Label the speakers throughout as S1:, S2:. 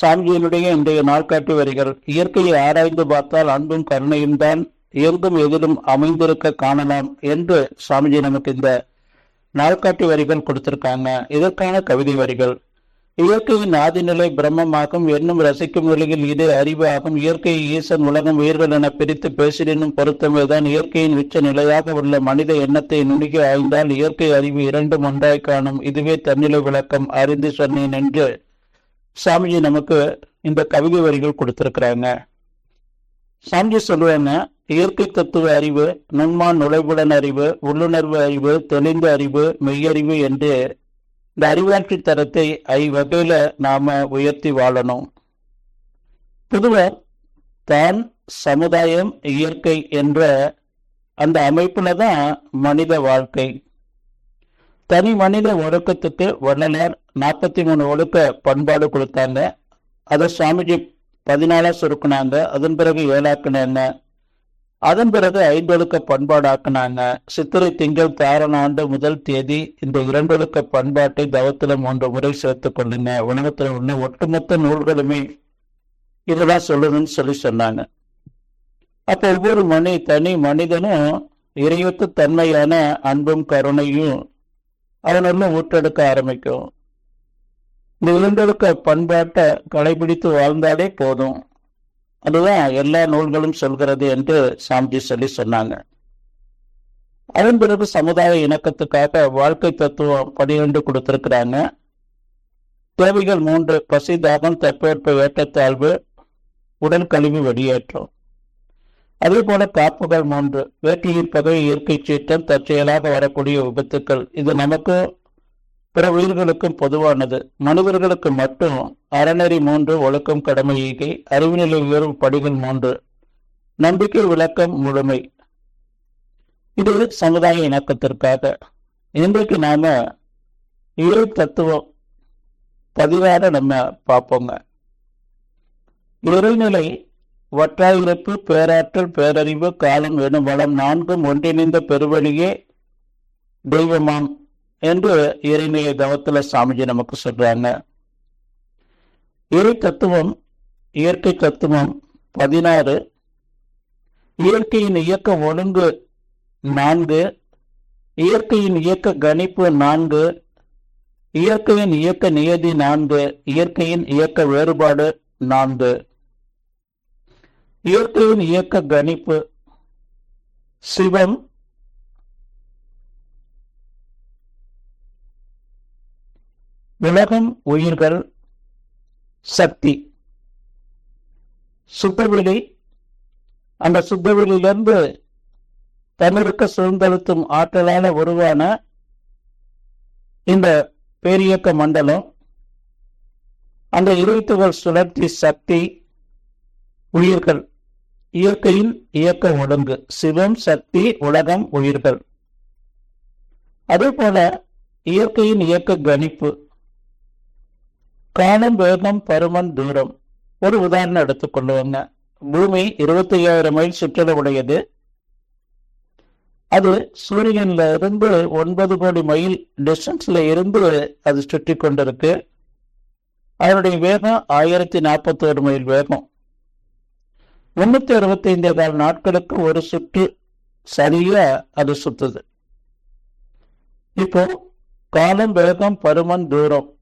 S1: சாமிஜியினுடைய இன்றைய நாட்காட்டி வரிகள் இயற்கையை ஆராய்ந்து பார்த்தால் அன்பும் கருணையும் தான் எங்கும் எதிலும் அமைந்திருக்க காணலாம் என்று சாமிஜி நமக்கு இந்த நாள்காட்டி வரிகள் கொடுத்திருக்காங்க. இதற்கான கவிதை வரிகள். இயற்கையின் ஆதிநிலை பிரம்மமாகும் என்னும் ரசிக்கும் நிலையில் இது அறிவாகும். இயற்கை ஈசன் உலகம் உயிர்கள் என பிரித்து பேசினும் பொருத்தமேதான் இயற்கையின் உச்ச நிலையாக உள்ள மனித எண்ணத்தை நுணுகி ஆய்ந்தால் இயற்கை அறிவு இரண்டும் ஒன்றாய் காணும். இதுவே தன்னிலை விளக்கம். அறிந்து சொன்னேன் என்று சாமிஜி நமக்கு இந்த கவிதை வரிகள் கொடுத்திருக்கிறாங்க. சாமிஜி சொல்லுவாங்க இயற்கை தத்துவ அறிவு நுண்மான் நுழைவுடன் அறிவு உள்ளுணர்வு அறிவு தெளிந்த அறிவு மெய்யறிவு என்று இந்த அறிவாட்சி தரத்தை ஐவகையில நாம உயர்த்தி வாழணும். பொதுவா தான் சமுதாயம் இயற்கை என்ற அந்த அமைப்புல தான் மனித வாழ்க்கை. தனி மனித ஒழுக்கத்துக்கு வள்ளலார் நாற்பத்தி மூணு ஒழுக்க பண்பாடு கொடுத்தாங்க. அதை சுவாமிஜி பதினாலா சுருக்குனாங்க. அதன் பிறகு ஏழாக்குனாங்க. அதன் பிறகு ஐந்தொழுக்க பண்பாடு ஆக்குனாங்க சித்திரை திங்கள் தாரண ஆண்டு முதல் தேதி இந்த இரண்டொழுக்க பண்பாட்டை தவத்துல மூன்று முறை சேர்த்துக் கொள்ளுங்க. உலகத்துல உள்ள ஒட்டுமொத்த நூல்களுமே இதெல்லாம் சொல்லுதுன்னு சொல்லி சொன்னாங்க. அப்ப ஒவ்வொரு மனி தனி மனிதனும் இறையொத்து தன்மையான அன்பும் கருணையும் அவனெல்லாம் ஊற்றெடுக்க ஆரம்பிக்கும். இந்த இரண்டொழுக்க பண்பாட்டை கடைபிடித்து வாழ்ந்தாலே போதும். அதுதான் எல்லா நூல்களும் சொல்கிறது என்று சாமிஜி சொல்லி சொன்னாங்க. அதன் பிறகு சமுதாய இணக்கத்துக்காக வாழ்க்கை தத்துவம் பனிரெண்டு கொடுத்திருக்கிறாங்க. தேவைகள் மூன்று பசி தாகம் தற்பேற்ப வேட்டத்தாழ்வு உடல் கழிவு வெளியேற்றம் அதே போல காப்புகள் மூன்று வேட்டியின் பகை இயற்கை சீற்றம் தற்செயலாக வரக்கூடிய விபத்துக்கள். இது நமக்கு பிற உயிர்களுக்கும் பொதுவானது. மனிதர்களுக்கு மட்டும் அறநெறி மூன்று ஒழுக்கம் கடமை ஈகை அறிவுநிலை உயரும் படிகள் மூன்று. நம்பிக்கை விளக்கம் முழுமை. இது சமுதாய இணக்கத்திற்காக. இன்றைக்கு நாம இறை தத்துவம் பதிவாக நம்ம பார்ப்போங்க. இறைநிலை ஒற்றாயிரப்பு பேராற்றல் பேரறிவு காலம் எனும் வளம் நான்கும் ஒன்றிணைந்த பெருவழியே தெய்வமாம் என்று இறைநிலை தவத்துல சாமிஜி நமக்கு சொல்றாங்க. இறை தத்துவம் இயற்கை தத்துவம் பதினாறு இயற்கையின் இயக்க ஒழுங்கு நான்கு இயற்கையின் இயக்க கணிப்பு நான்கு இயற்கையின் இயக்க நியதி நான்கு இயற்கையின் இயக்க வேறுபாடு நான்கு. இயற்கையின் இயக்க கணிப்பு. சிவம் விலகும் உயிர்கள். சக்தி. சுத்தவெளி அந்த சுத்தவெளியிலிருந்து தன்னிருக்க சுதந்திரத்தும் ஆற்றலான உருவான இந்த பேரியக்க மண்டலம். அந்த இருத்துகள் சுழற்சி சக்தி. உயிர்கள். இயற்கையின் இயக்க ஒழுங்கு சிவம் சக்தி உலகம் உயிர்கள். அதே போல இயற்கையின் இயக்க கணிப்பு. காலம் வேகம் பருமன் தூரம். ஒரு உதாரணம் எடுத்துக்கொள்ளுவாங்க பூமி இருபத்தி ஐயாயிரம் மைல் சுற்றளவு உடையது அது சூரியன்ல இருந்து ஒன்பது கோடி மைல் டிஸ்டன்ஸ்ல இருந்து அது சுற்றி கொண்டிருக்கு. அதனுடைய வேகம் ஆயிரத்தி நாற்பத்தோரு மைல் வேகம். முன்னூத்தி அறுபத்தி ஐந்து கால் நாட்களுக்கு ஒரு சுற்று சரியா அது சுத்துது. இப்போ காலம் வேகம் பருமன் தூரம்.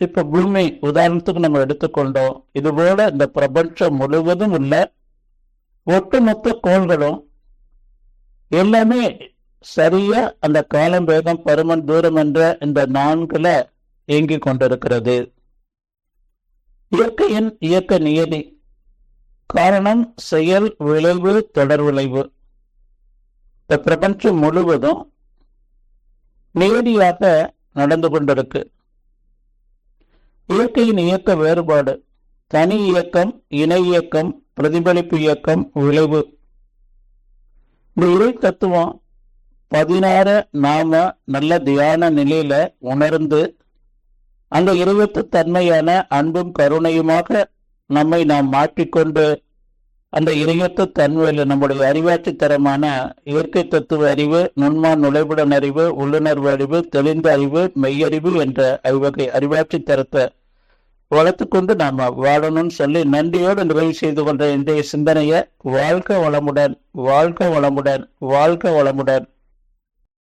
S1: இப்ப பூமி உதாரணத்துக்கு நம்ம எடுத்துக்கொண்டோம். இது போல இந்த பிரபஞ்சம் முழுவதும் உள்ள ஒட்டுமொத்த கோள்களும் எல்லாமே சரியா அந்த காலம் வேகம் பருமன் தூரம் என்ற இந்த நான்குல இயங்கிக் கொண்டிருக்கிறது. இயற்கையின் இயக்க நியதி காரணம் செயல் விளைவு தொடர் விளைவு. இந்த பிரபஞ்சம் முழுவதும் நேரடியாக நடந்து கொண்டிருக்கு. இயற்கையின் இயக்க வேறுபாடு தனி இயக்கம் இணை இயக்கம் பிரதிபலிப்பு இயக்கம் விளைவு. இந்த இறை தத்துவம் பதினாறு நாம நல்ல தியான நிலையில உணர்ந்து அந்த இருபத்து தன்மையான அன்பும் கருணையுமாக நம்மை நாம் மாற்றிக்கொண்டு அந்த இறையற்ற தன்மையில் நம்முடைய அறிவாட்சி தரமான இயற்கை தத்துவ அறிவு நுண்மா நுழைவுடன் அறிவு உள்ளுணர்வு அறிவு தெளிந்த அறிவு மெய்யறிவு என்ற ஐவகை அறிவாட்சி தரத்தை வளர்த்துக்கொண்டு நாம் வாழணும்னு சொல்லி நன்றியோடு நிறைவு செய்து கொண்ட இன்றைய சிந்தனையை வாழ்க வளமுடன் வாழ்க வளமுடன் வாழ்க வளமுடன்.